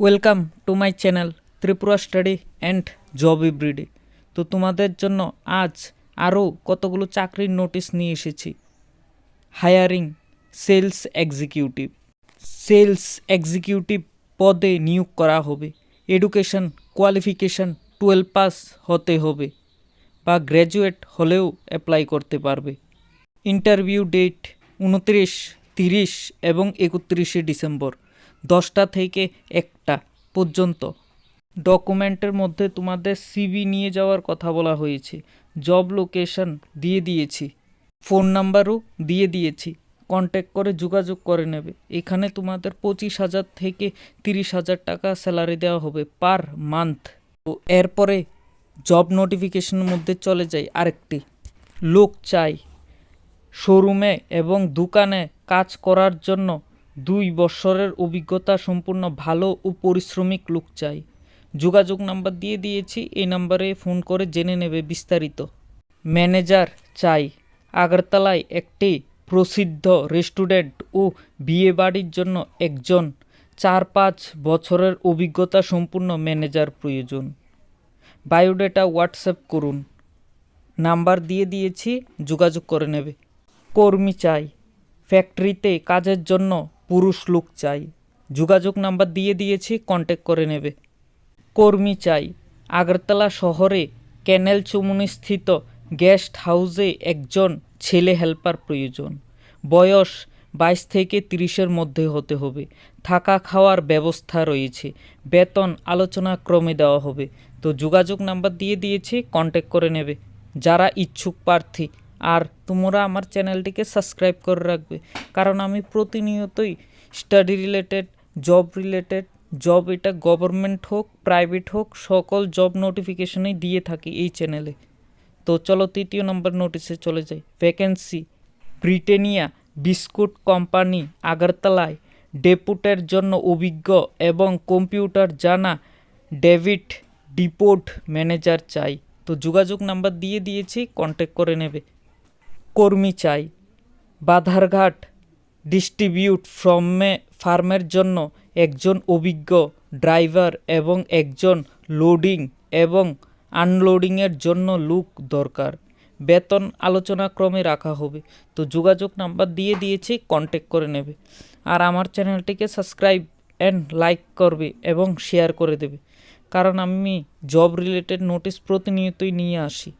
Welcome to my channel Tripura study and job everyday তো তোমাদের জন্য আজ আরও কতগুলো চাকরির নোটিশ নিয়ে এসেছি। Hiring sales executive sales executive পদে নিয়োগ করা হবে। এডুকেশন কোয়ালিফিকেশন টুয়েলভ পাস হতে হবে বা গ্র্যাজুয়েট হলেও অ্যাপ্লাই করতে পারবে। ইন্টারভিউ ডেট উনত্রিশ, তিরিশ এবং একত্রিশে ডিসেম্বর। দশটা থেকে একটা পর্যন্ত। ডকুমেন্টের মধ্যে তোমাদের সিবি নিয়ে যাওয়ার কথা বলা হয়েছে। জব লোকেশন দিয়ে দিয়েছি। ফোন নাম্বারও দিয়ে দিয়েছি। কন্ট্যাক্ট করে যোগাযোগ করে নেবে। এখানে তোমাদের পঁচিশ হাজার থেকে তিরিশ হাজার টাকা স্যালারি দেওয়া হবে পার মান্থ তো এরপরে জব নোটিফিকেশনের মধ্যে চলে যাই আরেকটি। লোক চাই। শোরুমে এবং দোকানে কাজ করার জন্য দুই বছরের অভিজ্ঞতা সম্পূর্ণ ভালো ও পরিশ্রমিক লোক চাই। যোগাযোগ নাম্বার দিয়ে দিয়েছি, এই নাম্বারে ফোন করে জেনে নেবে বিস্তারিত। ম্যানেজার চাই, আগরতলায় একটি প্রসিদ্ধ রেস্টুরেন্ট ও বিয়ে বাড়ির জন্য একজন। চার পাঁচ বছরের অভিজ্ঞতা সম্পূর্ণ ম্যানেজার প্রয়োজন। বায়োডেটা হোয়াটসঅ্যাপ করুন। নাম্বার দিয়ে দিয়েছি, যোগাযোগ করে নেবে। কর্মী চাই, ফ্যাক্টরিতে কাজের জন্য পুরুষ লোক চাই। যোগাযোগ নাম্বার দিয়ে দিয়েছি কন্ট্যাক্ট করে নেবে। কর্মী চাই। আগরতলা শহরে ক্যানেল চৌমুনিস্থিত গেস্ট হাউসে একজন ছেলে হেল্পার প্রয়োজন। বয়স বাইশ থেকে তিরিশের মধ্যে হতে হবে। থাকা খাওয়ার ব্যবস্থা রয়েছে। বেতন আলোচনা ক্রমে দেওয়া হবে। তো যোগাযোগ নাম্বার দিয়ে দিয়েছি কন্ট্যাক্ট করে নেবে। যারা ইচ্ছুক প্রার্থী আর তোমরা আমার চ্যানেলটিকে সাবস্ক্রাইব করে রাখবে। কারণ আমি প্রতিনিয়তই study related job related job এটা গভর্নমেন্ট হোক প্রাইভেট হোক, সকল জব নোটিফিকেশনেই দিয়ে থাকি এই চ্যানেলে। তো চলো তৃতীয় নম্বর নোটিশে চলে যাই। ভ্যাকেন্সি ব্রিটেনিয়া বিস্কুট কোম্পানি আগরতলায় ডেপুটের জন্য অভিজ্ঞ এবং কম্পিউটার জানা ডেভিড ডিপোর্ট ম্যানেজার চাই। তো যোগাযোগ নাম্বার দিয়ে দিয়েছি কন্ট্যাক্ট করে নেবে। কর্মী চাই। বাধারঘাট ডিস্ট্রিবিউট ফ্রমে, ফার্মের জন্য একজন অভিজ্ঞ ড্রাইভার এবং একজন লোডিং এবং আনলোডিংয়ের জন্য লুক দরকার। বেতন আলোচনা ক্রমে রাখা হবে। তো যোগাযোগ নাম্বার দিয়ে দিয়েছি কন্ট্যাক্ট করে নেবে। আর আমার চ্যানেলটিকে সাবস্ক্রাইব অ্যান্ড লাইক করবে এবং শেয়ার করে দেবে। কারণ আমি জব রিলেটেড নোটিশ প্রতিনিয়তই নিয়ে আসি।